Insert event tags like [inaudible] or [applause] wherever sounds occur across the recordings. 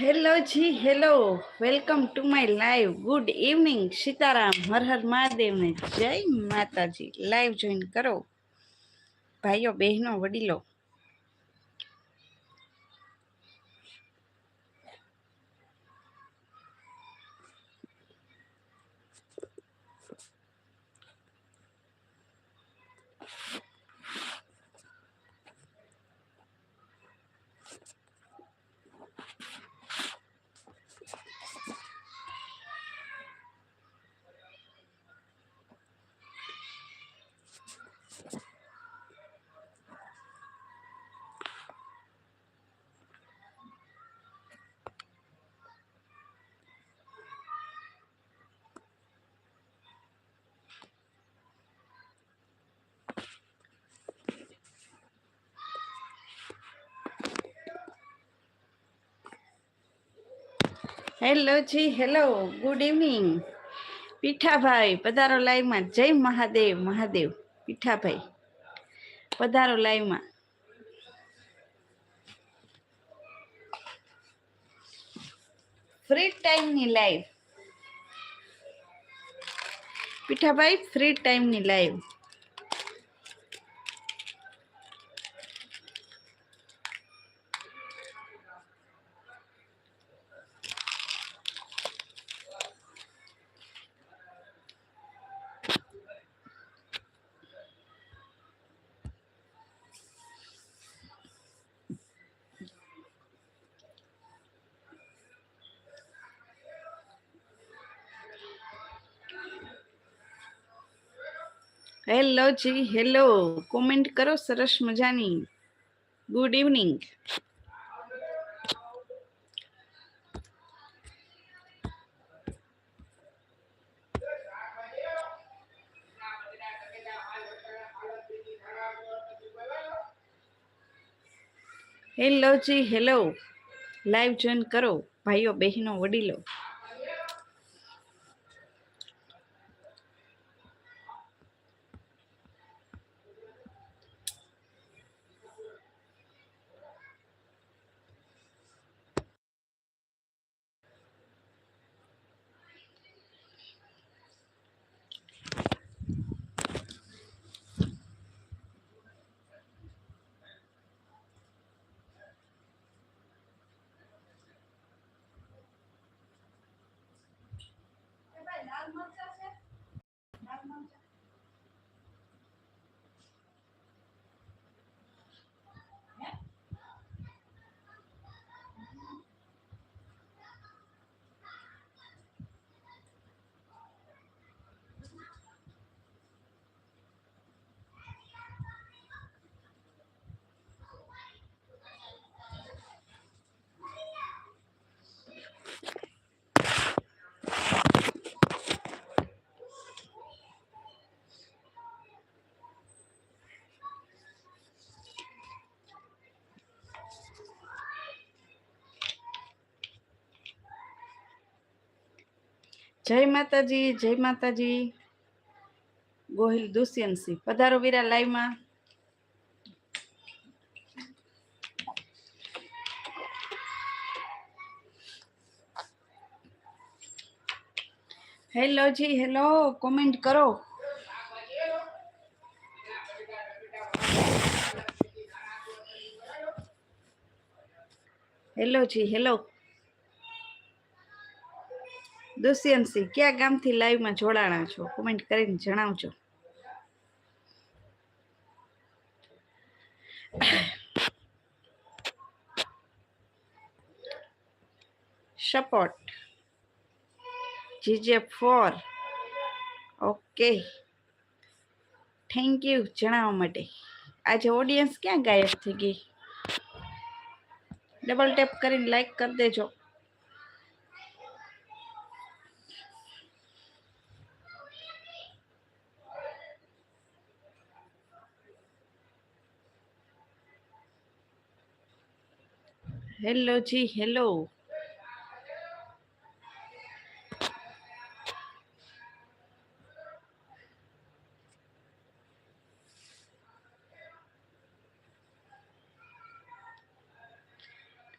Hello ji hello welcome to my live good evening Sitaram Har Har મહાદેવને જય માતાજી. Live join કરો. ભાઈઓ, બહેનો, વડીલો. Hello ji hello good evening Pithabhai પધારો લાઈવમાં જય મહાદેવ મહાદેવ પીઠાભાઈ પધારો લાઈવમાં ફ્રી ટાઈમની લાઈવ પીઠાભાઈ ફ્રી ટાઈમની live hello ji hello comment કરો, સરસ મજાની. Good evening hello ji hello live join કરો, ભાઈઓ, બહેનો, વડીલો. જય માતાજી જય માતાજી. ગોહિલ દુષ્યંતસિંહ, પધારો વીરા લાઈવમાં. હેલો જી, હેલો, કોમેન્ટ કરો. Hello ji, hello. દુષ્યંતસિંહ કયા ગામથી લાઈવમાં જોડાણા છો? કોમેન્ટ કરીને જણાવજો. Support GJ four okay thank you જણાવવા માટે. આજે ઓડિયન્સ ક્યાં ગાયબ થઈ ગઈ? ડબલ ટેપ કરીને લાઈક કરી દેજો. હેલો જી હેલો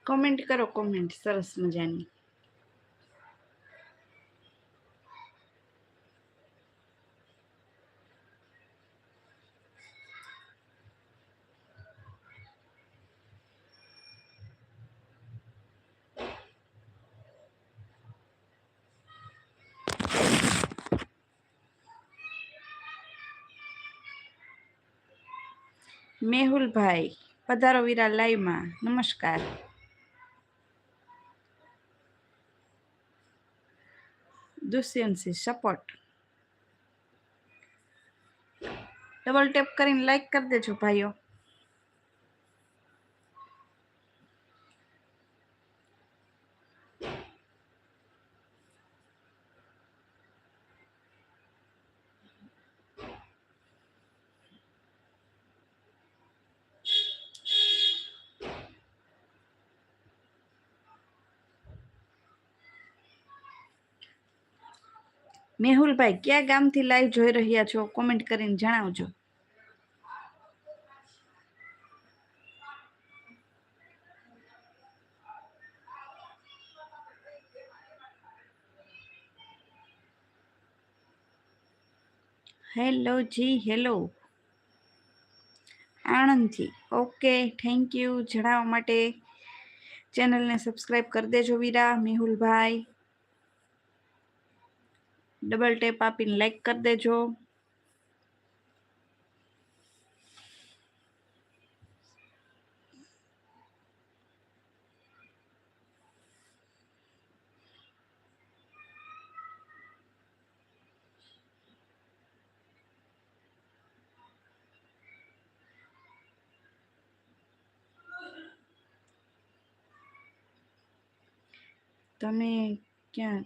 કોમેન્ટ કરો કોમેન્ટ સરસ મજાની મેહુલભાઈ પધારો વીરા લાઈવમાં. નમસ્કાર. દુષ્યંતસિંહ સપોર્ટ. ડબલ ટેપ કરીને લાઈક કરી દેજો ભાઈઓ. મેહુલભાઈ, કયા ગામથી લાઈવ જોઈ રહ્યા છો? કોમેન્ટ કરીને જણાવજો. હેલો જી હેલો આણંદથી. ઓકે થેન્ક યુ જણાવવા માટે ચેનલને સબસ્ક્રાઈબ કરી દેજો વીરા, મેહુલભાઈ. ડબલ ટેપ આપીને લાઈક કરી દેજો તમે ક્યાં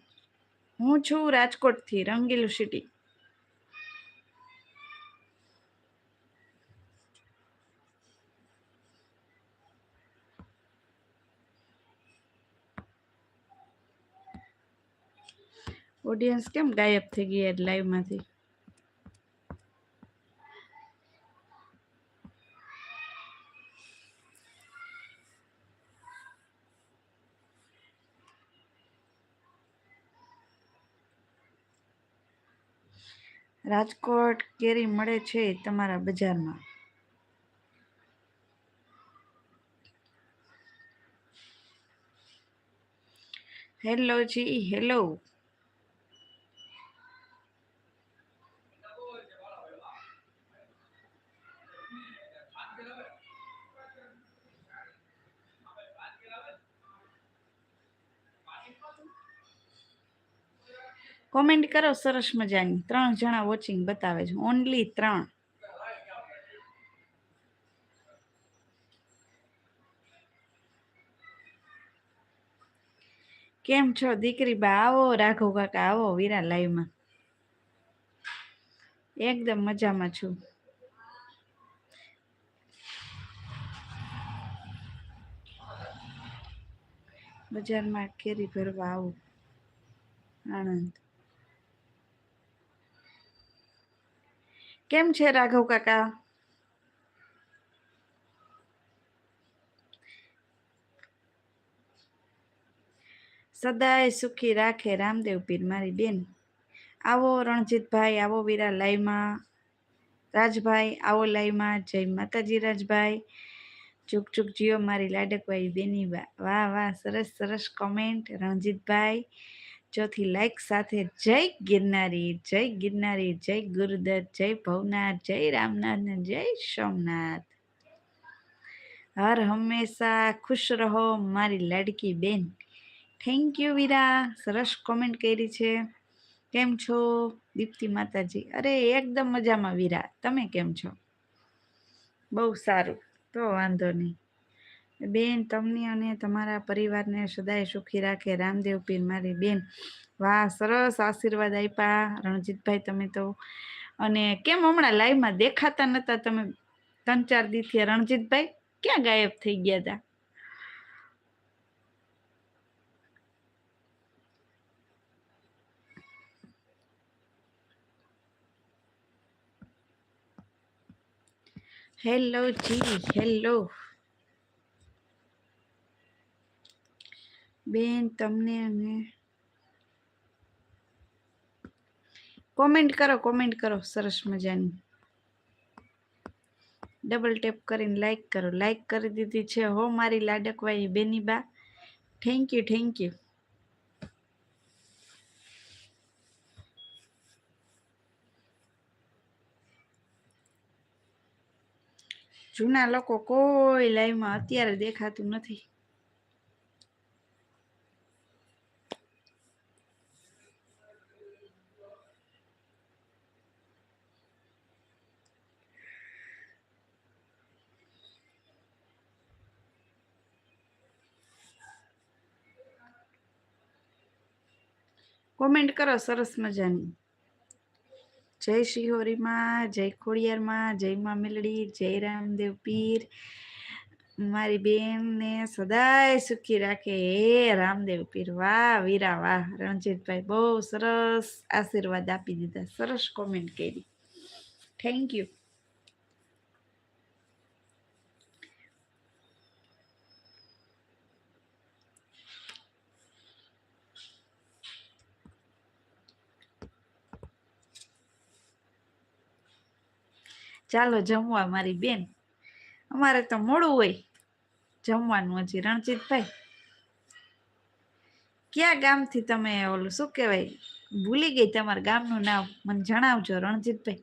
હું છું રાજકોટથી રંગીલું સિટી. ઓડિયન્સ કેમ ગાયબ થઈ ગયા લાઈવમાંથી રાજકોટ કેરી મળે છે તમારા બજારમાં? હેલો જી હેલો કોમેન્ટ કરો, સરસ મજાની. ત્રણ જણા વોચિંગ બતાવે છે. ઓનલી ત્રણ. કેમ છો દીકરી બા આવો રાઘવ કાકા, આવો વીરા લાઈવમાં. એકદમ મજામાં છું. બજારમાં કેરી ભરવા આવું. આણંદ. કેમ છે રાઘવ કાકા? સદાય સુખી રાખે રામદેવ પીર મારી બેન. આવો રણજીતભાઈ, આવો વીરા લાઈમાં. રાજભાઈ, આવો લાઈમાં. જય માતાજી રાજભાઈ. ચૂક ચૂક જીઓ મારી લાડકભાઈ બેની. વાહ વાહ સરસ સરસ કોમેન્ટ રણજીતભાઈ ચોથી લાઈક સાથે જય ગિરનારી જય ગિરનારી, જય ગુરુદત્ત જય ભવનાથ, જય રામનાથ ને જય સોમનાથ. હર હંમેશા ખુશ રહો મારી લાડકી બેન. થેન્ક યુ વીરા, સરસ કોમેન્ટ કરી છે. કેમ છો? દીપ્તિ માતાજી. અરે, એકદમ મજામાં વીરા. તમે કેમ છો? બહુ સારું. તો વાંધો નહીં. બેન, તમને અને તમારા પરિવારને સદાય સુખી રાખે. રામદેવ પીર, મારી બેન. વાહ, સરસ આશીર્વાદ આપ્યા રણજીતભાઈ, તમે તો અને કેમ હમણાં લાઈવમાં દેખાતા નતા? તમે ત્રણ ચાર દીથી રણજીતભાઈ ક્યાં ગાયબ થઈ ગયા હતા હેલો જી હેલો બેન, તમને અને કોમેન્ટ કરો કોમેન્ટ કરો. સરસ મજાની. ડબલ ટેપ કરીને લાઈક કરો. લાઈક કરી દીધી છે હો મારી લાડકવાઈ બેની બા. થેન્ક યુ થેન્ક યુ જૂના લોકો કોઈ લાઈવમાં અત્યારે દેખાતું નથી. કોમેન્ટ કરો, સરસ મજાની. જય શ્રી હોરીમાં, જય ખોડિયારમાં, જય મા મેલડી, જય રામદેવ પીર. મારી બેનને સદાય સુખી રાખે. હે રામદેવ પીર, વાહ, વીરા, વાહ. રણજીતભાઈ બહુ સરસ આશીર્વાદ આપી દીધા, સરસ કોમેન્ટ કરી. થેન્ક યુ ચાલો જમવા મારી બેન. અમારે તો મોડું હોય જમવાનું હજી, રણજીતભાઈ. ક્યાં ગામથી તમે ઓલું શું કહેવાય? ભૂલી ગઈ તમારા ગામનું નામ. મને જણાવજો, Ranjitbhai.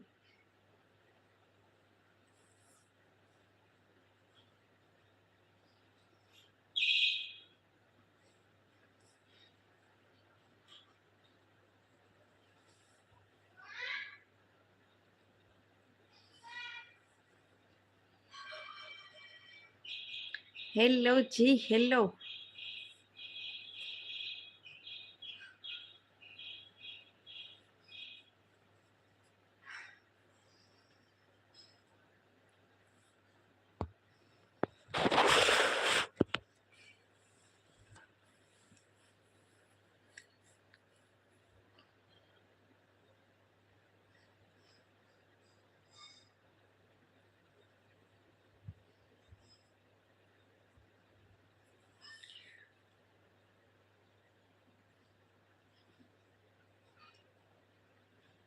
Hello ji hello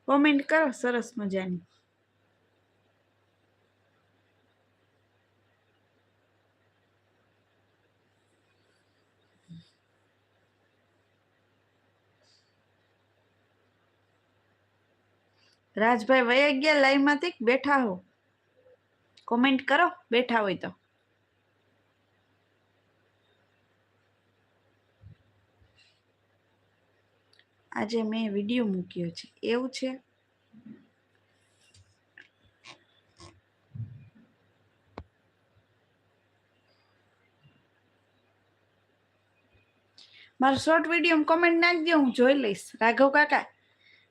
comment કરો સરસ મજાની. રાજભાઈ, વયા ગયા લાઈવમાંથી? બેઠા હો. કોમેન્ટ કરો. બેઠા હોય તો. આજે મેં વીડિયો મૂક્યો છે. એવું છે? મારો શોર્ટ વીડિયો કોમેન્ટ નાખજો હું જોઈ લઈશ. રાઘવ કાકા,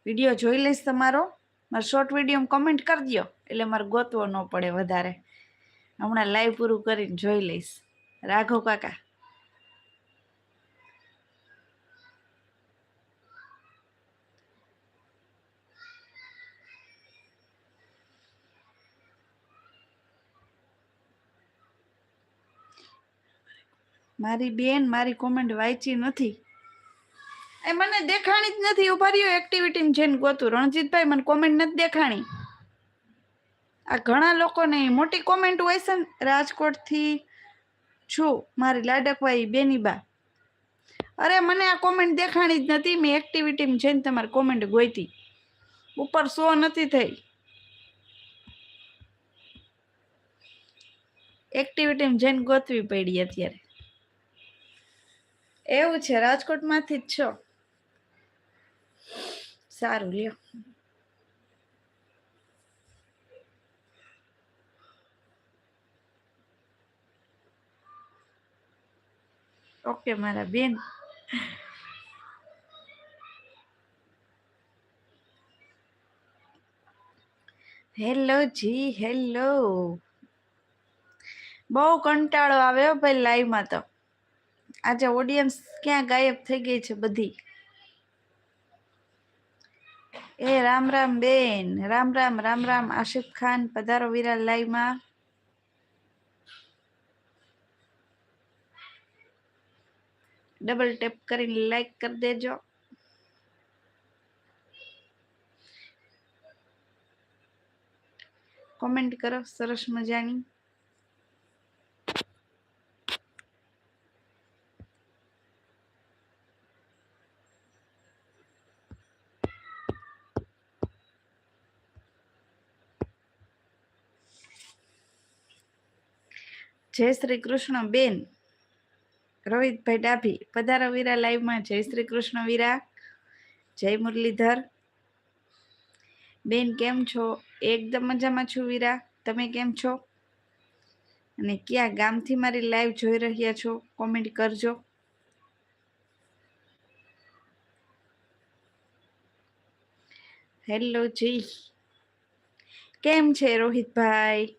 વીડિયો જોઈ લઈશ તમારો? મારો શોર્ટ વીડિયો કોમેન્ટ કરજો એટલે મારે ગોતવો ન પડે વધારે. હમણાં લાઈવ પૂરું કરીને જોઈ લઈશ. રાઘવ કાકા મારી બેન મારી કોમેન્ટ વાંચી નથી. એ મને દેખાણી જ નથી ઊભા રહ્યો એક્ટિવિટી જઈને ગોતું. રણજીતભાઈ મને કોમેન્ટ નથી દેખાણી. આ ઘણા લોકોને મોટી કોમેન્ટ હોય છે ને, રાજકોટથી છું, મારી લાડકભાઈ બેનીબા અરે મને આ કોમેન્ટ દેખાણી જ નથી, મેં એક્ટિવિટીમાં જઈને તમારી કોમેન્ટ ગોઈતી. ઉપર શો નથી થઈ. એક્ટિવિટીમાં જઈને ગોતવી પડી અત્યારે. એવું છે રાજકોટમાંથી જ છો? સારું લ્યો. ઓકે મારા બેન. Hello ji hello. બહુ કંટાળો આવ્યો ભાઈ લાઈવમાં તો. આજે ઓડિયન્સ ક્યાં ગાયબ થઈ ગઈ છે બધી? એ રામ રામ બેન, રામ રામ રામ રામ. આશિફ ખાન, પધારો વિરા લાઈવમાં ડબલ ટેપ કરીને લાઈક કરી દેજો. કોમેન્ટ કરો, સરસ મજાની. જય શ્રી કૃષ્ણ બેન. રોહિતભાઈ ડાભી, પધારો વીરા લાઈવમાં. જય શ્રી કૃષ્ણ વીરા. જય મુરલીધર. બેન, કેમ છો? એકદમ મજામાં છું વીરા. તમે કેમ છો? અને ક્યાં ગામથી મારી લાઈવ જોઈ રહ્યા છો? કોમેન્ટ કરજો. હેલો, જી. કેમ છે રોહિતભાઈ?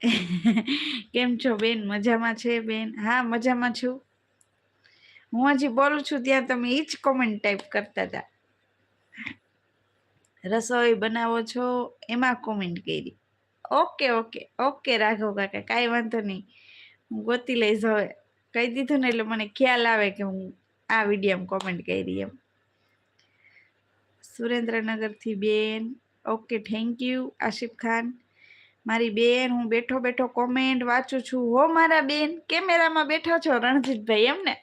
[laughs] કેમ છો બેન? મજામાં છે બેન? હા, મજામાં છું. હું હજી બોલું છું, ત્યાં તમે એ જ કોમેન્ટ ટાઈપ કરતા હતા. રસોઈ બનાવો છો? એમાં કોમેન્ટ કરી. ઓકે ઓકે ઓકે રાઘવ કાકા, કાંઈ વાંધો નહીં. હું ગોતી લઈશ હવે. કહી દીધું ને એટલે મને ખ્યાલ આવે કે હું આ વિડીયોમાં કોમેન્ટ કરી એમ. સુરેન્દ્રનગરથી બેન. Okay thank you Ashif Khan. મારી બેન, હું બેઠો બેઠો કોમેન્ટ વાંચું છું. હો મારા બેન, કેમેરામાં બેઠા છો રણજીતભાઈ એમને?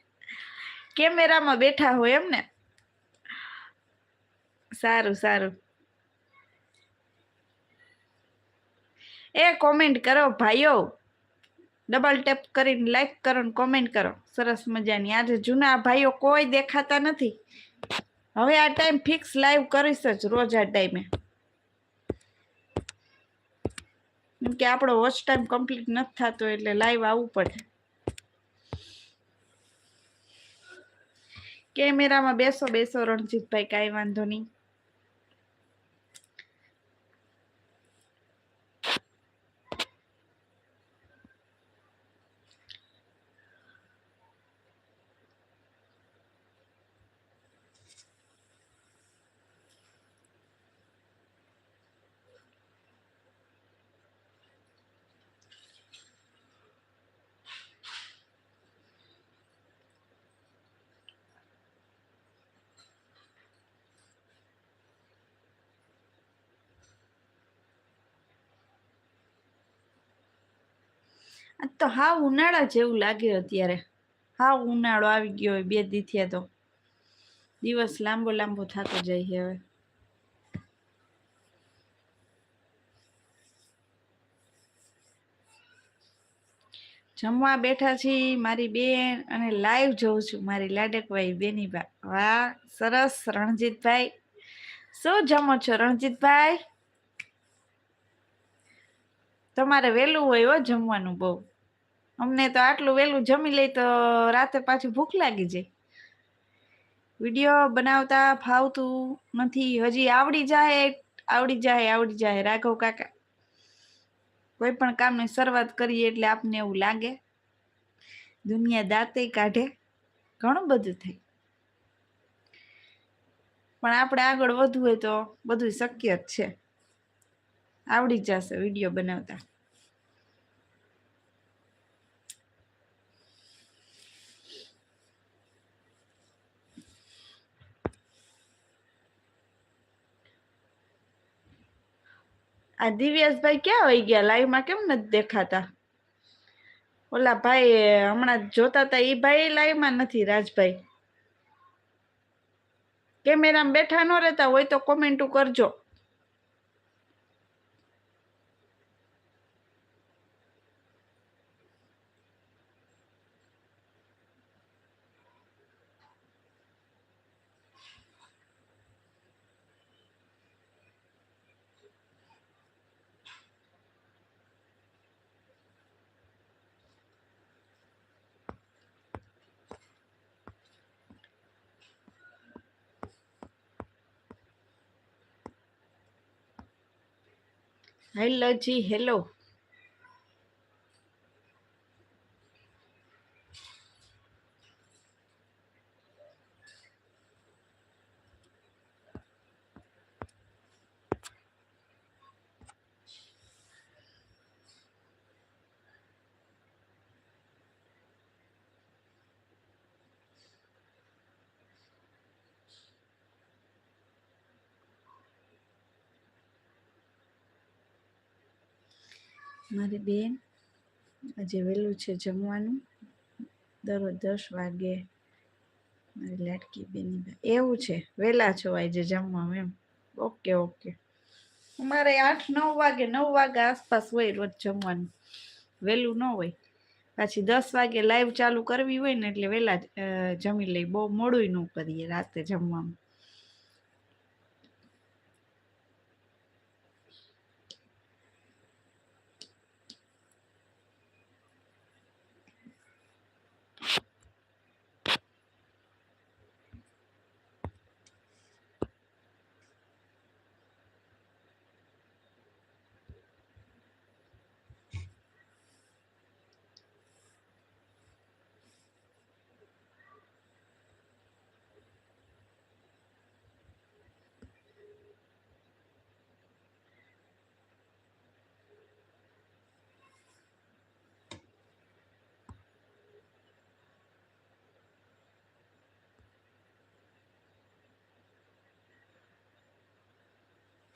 કેમેરામાં બેઠા હોય એમને? સારું સારું. એ કોમેન્ટ કરો ભાઈઓ. ડબલ ટેપ કરીને લાઈક કરો ને કોમેન્ટ કરો. સરસ મજાની. આજે જૂના ભાઈઓ કોઈ દેખાતા નથી. હવે આ ટાઈમ ફિક્સ લાઈવ કરીશ જ રોજ આ ટાઈમે કે આપણો વોચ ટાઈમ કમ્પ્લીટ નથી થતો એટલે લાઈવ આવવું પડે. કેમેરામાં બેસો બેસો રણજીતભાઈ, કાંઈ વાંધો નહીં. તો હા ઉનાળા જેવું લાગે અત્યારે. હા, ઉનાળો આવી ગયો હોય બે દીથિયા તો. દિવસ લાંબો લાંબો થતો જાય છે હવે. જમવા બેઠા છીએ મારી બેન અને લાઈવ જોઉં છું મારી લાડકભાઈ બેનીબા વાહ, સરસ, રણજીતભાઈ. શું જમો છો રણજીતભાઈ? તમારે વહેલું હોય હો જમવાનું બહુ. અમને તો આટલું વહેલું જમી લઈ તો રાતે પાછી ભૂખ લાગી જાય. વીડિયો બનાવતા ફાવતું નથી. હજી આવડી જાય આવડી જાય આવડી જાય. રાઘવ કાકા, કોઈ પણ કામની શરૂઆત કરીએ એટલે આપને એવું લાગે. દુનિયા દાંતે કાઢે, ઘણું બધું થાય. પણ આપણે આગળ વધવું હોય તો બધું શક્ય જ છે. આવડી જશે વીડિયો બનાવતા. આ દિવ્યાસભાઈ ક્યાં હોય ગયા? લાઈવમાં કેમ નથી દેખાતા? ઓલા ભાઈ હમણાં જોતા હતા એ ભાઈ લાઈવમાં નથી, રાજભાઈ. કેમેરામાં બેઠા ન રહેતા હોય તો કોમેન્ટો કરજો. હેલો જી હેલો મારી બેન આજે વહેલું છે જમવાનું. દરરોજ દસ વાગે મારી લાટકી બેની એવું છે, વહેલા છો આજે જમવા એમ? Okay okay. અમારે આઠ, નવ વાગે નવ વાગે આસપાસ હોય રોજ જમવાનું. વહેલું ન હોય. પાછી દસ વાગે લાઈવ ચાલુ કરવી હોય ને એટલે વહેલા જમી લઈ બહુ મોડું ન કરીએ રાતે જમવામાં.